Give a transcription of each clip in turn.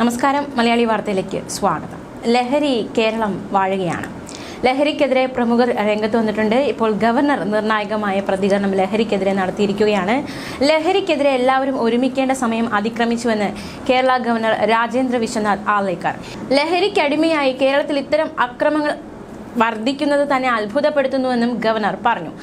നമസ്കാരം മലയാളി വാർത്തയിലേക്ക് സ്വാഗതം. ലഹരി കേരളം വാഴുകയാണ്. ലഹരിക്കെതിരെ പ്രമുഖർ രംഗത്ത് വന്നിട്ടുണ്ട്. ഇപ്പോൾ ഗവർണർ നിർണായകമായ പ്രതികരണം ലഹരിക്കെതിരെ നടത്തിയിരിക്കുകയാണ്. ലഹരിക്കെതിരെ എല്ലാവരും ഒരുമിക്കേണ്ട സമയം അതിക്രമിച്ചുവെന്ന് കേരള ഗവർണർ രാജേന്ദ്ര വിശ്വനാഥ് ആലേക്കർ. ലഹരിക്കടിമയായി കേരളത്തിൽ ഇത്തരം അക്രമങ്ങൾ വർദ്ധിക്കുന്നത് തന്നെ അത്ഭുതപ്പെടുത്തുന്നുവെന്നും ഗവർണർ പറഞ്ഞു.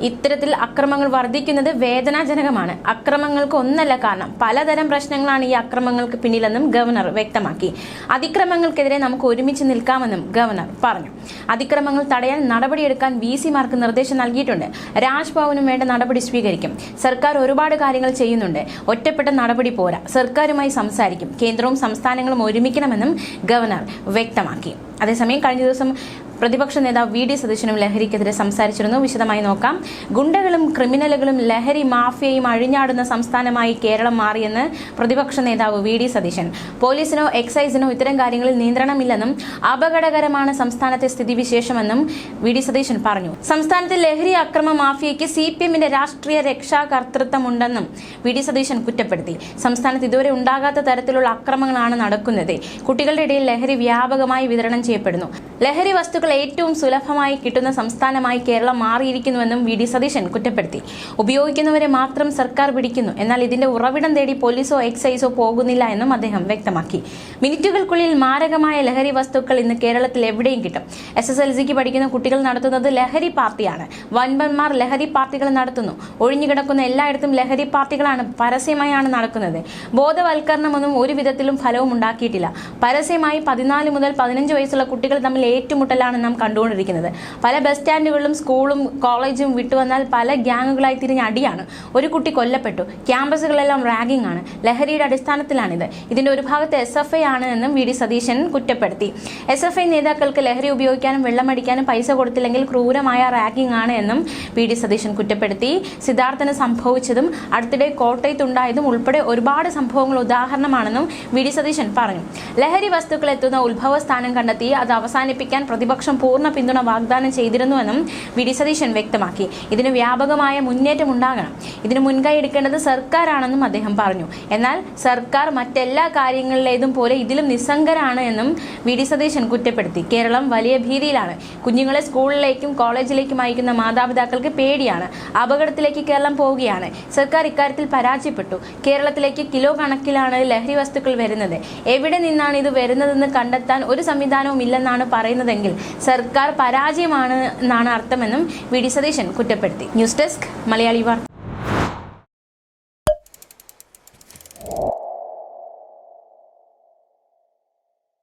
ഇത്തരത്തിൽ അക്രമങ്ങൾ വർദ്ധിക്കുന്നത് വേദനാജനകമാണ്. അക്രമങ്ങൾക്ക് ഒന്നല്ല കാരണം. പലതരം പ്രശ്നങ്ങളാണ് ഈ അക്രമങ്ങൾക്ക് പിന്നിലെന്നും ഗവർണർ വ്യക്തമാക്കി. അതിക്രമങ്ങൾക്കെതിരെ നമുക്ക് ഒരുമിച്ച് നിൽക്കാമെന്നും ഗവർണർ പറഞ്ഞു. അതിക്രമങ്ങൾ തടയാൻ നടപടിയെടുക്കാൻ വി സിമാർക്ക് നിർദ്ദേശം നൽകിയിട്ടുണ്ട്. രാജ്ഭവനും വേണ്ട നടപടി സ്വീകരിക്കും. സർക്കാർ ഒരുപാട് കാര്യങ്ങൾ ചെയ്യുന്നുണ്ട്. ഒറ്റപ്പെട്ട നടപടി പോരാ. സർക്കാരുമായി സംസാരിക്കും. കേന്ദ്രവും സംസ്ഥാനങ്ങളും ഒരുമിക്കണമെന്നും ഗവർണർ വ്യക്തമാക്കി. അതേസമയം കഴിഞ്ഞ ദിവസം പ്രതിപക്ഷ നേതാവ് വി ഡി സതീശനും ലഹരിക്കെതിരെ സംസാരിച്ചിരുന്നു. വിശദമായി നോക്കാം. ഗുണ്ടകളും ക്രിമിനലുകളും ലഹരി മാഫിയയും അഴിഞ്ഞാടുന്ന സംസ്ഥാനമായി കേരളം മാറിയെന്ന് പ്രതിപക്ഷ നേതാവ് വി ഡി സതീശൻ. പോലീസിനോ എക്സൈസിനോ ഇത്തരം കാര്യങ്ങളിൽ നിയന്ത്രണമില്ലെന്നും അപകടകരമാണ് സംസ്ഥാനത്തെ സ്ഥിതിവിശേഷമെന്നും വി ഡി സതീശൻ പറഞ്ഞു. സംസ്ഥാനത്തെ ലഹരി അക്രമ മാഫിയയ്ക്ക് സി പി എമ്മിന്റെ രാഷ്ട്രീയ രക്ഷാകർത്തൃത്വമുണ്ടെന്നും വി ഡി സതീശൻ കുറ്റപ്പെടുത്തി. സംസ്ഥാനത്ത് ഇതുവരെ ഉണ്ടാകാത്ത തരത്തിലുള്ള അക്രമങ്ങളാണ് നടക്കുന്നത്. കുട്ടികളുടെ ഇടയിൽ ലഹരി വ്യാപകമായി വിതരണം ചെയ്യപ്പെടുന്നു. ലഹരി വസ്തുക്കൾ ഏറ്റവും സുലഭമായി കിട്ടുന്ന സംസ്ഥാനമായി കേരളം മാറിയിരിക്കുന്നുവെന്നും വി ഡി സതീശൻ കുറ്റപ്പെടുത്തി. ഉപയോഗിക്കുന്നവരെ മാത്രം സർക്കാർ പിടിക്കുന്നു. എന്നാൽ ഇതിന്റെ ഉറവിടം തേടി പോലീസോ എക്സൈസോ പോകുന്നില്ല എന്നും അദ്ദേഹം വ്യക്തമാക്കി. മിനിറ്റുകൾക്കുള്ളിൽ മാരകമായ ലഹരി വസ്തുക്കൾ ഇന്ന് കേരളത്തിൽ എവിടെയും കിട്ടും. എസ് എസ് എൽ സിക്ക് പഠിക്കുന്ന കുട്ടികൾ നടത്തുന്നത് ലഹരി പാർട്ടിയാണ്. വൻപന്മാർ ലഹരി പാർട്ടികൾ നടത്തുന്നു. ഒഴിഞ്ഞുകിടക്കുന്ന എല്ലായിടത്തും ലഹരി പാർട്ടികളാണ് പരസ്യമായാണ് നടക്കുന്നത്. ബോധവൽക്കരണമൊന്നും ഒരു വിധത്തിലും ഫലവും ഉണ്ടാക്കിയിട്ടില്ല. പരസ്യമായി പതിനാല് മുതൽ പതിനഞ്ച് വയസ്സുള്ള കുട്ടികൾ തമ്മിൽ ഏറ്റുമുട്ടലാണ് നാം കണ്ടുകൊണ്ടിരിക്കുന്നത്. പല ബസ് സ്റ്റാൻഡുകളിലും സ്കൂളും കോളേജും വിട്ടുവന്നാൽ പല ഗ്യാങ്ങുകളായി തിരിഞ്ഞ അടിയാണ്. ഒരു കുട്ടി കൊല്ലപ്പെട്ടു. ക്യാമ്പസുകളെല്ലാം റാഗിംഗ് ആണ്. ലഹരിയുടെ അടിസ്ഥാനത്തിലാണിത്. ഇതിന്റെ ഒരു ഭാഗത്ത് എസ് എഫ് ഐ ആണ് എന്നും വി ഡി സതീശൻ കുറ്റപ്പെടുത്തി. എസ് എഫ് ഐ നേതാക്കൾക്ക് ലഹരി ഉപയോഗിക്കാനും വെള്ളമടിക്കാനും പൈസ കൊടുത്തില്ലെങ്കിൽ ക്രൂരമായ റാഗിംഗ് ആണ് എന്നും വി ഡി സതീശൻ കുറ്റപ്പെടുത്തി. സിദ്ധാർത്ഥന് സംഭവിച്ചതും അടുത്തിടെ കോട്ടയത്തുണ്ടായതും ഉൾപ്പെടെ ഒരുപാട് സംഭവങ്ങൾ ഉദാഹരണമാണെന്നും വി ഡി സതീശൻ പറഞ്ഞു. ലഹരി വസ്തുക്കൾ എത്തുന്ന ഉത്ഭവ സ്ഥാനം കണ്ടെത്തി അത് അവസാനിപ്പിക്കാൻ പ്രതിപക്ഷം പൂർണ പിന്തുണ വാഗ്ദാനം ചെയ്തിരുന്നുവെന്നും വി ഡി സതീശൻ വ്യക്തമാക്കി. ഇതിന് വ്യാപകമായ മുന്നേറ്റം ഉണ്ടാകണം. ഇതിന് മുൻകൈ എടുക്കേണ്ടത് സർക്കാരാണെന്നും അദ്ദേഹം പറഞ്ഞു. എന്നാൽ സർക്കാർ മറ്റെല്ലാ കാര്യങ്ങളിലേതും പോലെ ഇതിലും നിസ്സംഗരാണ് എന്നും വി ഡി സതീശൻ കുറ്റപ്പെടുത്തി. കേരളം വലിയ ഭീതിയിലാണ്. കുഞ്ഞുങ്ങളെ സ്കൂളിലേക്കും കോളേജിലേക്കും അയക്കുന്ന മാതാപിതാക്കൾക്ക് പേടിയാണ്. അപകടത്തിലേക്ക് കേരളം പോവുകയാണ്. സർക്കാർ ഇക്കാര്യത്തിൽ പരാജയപ്പെട്ടു. കേരളത്തിലേക്ക് കിലോ കണക്കിലാണ് ലഹരി വസ്തുക്കൾ വരുന്നത്. എവിടെ നിന്നാണ് ഇത് വരുന്നതെന്ന് കണ്ടെത്താൻ ഒരു സംവിധാനവും ഇല്ലെന്നാണ് പറയുന്നതെങ്കിൽ സർക്കാർ പരാജയമാണ് എന്നാണ് അർത്ഥമെന്നും വി ഡി സതീശൻ കുറ്റപ്പെടുത്തി. ന്യൂസ് ഡെസ്ക് മലയാളി വാർത്ത.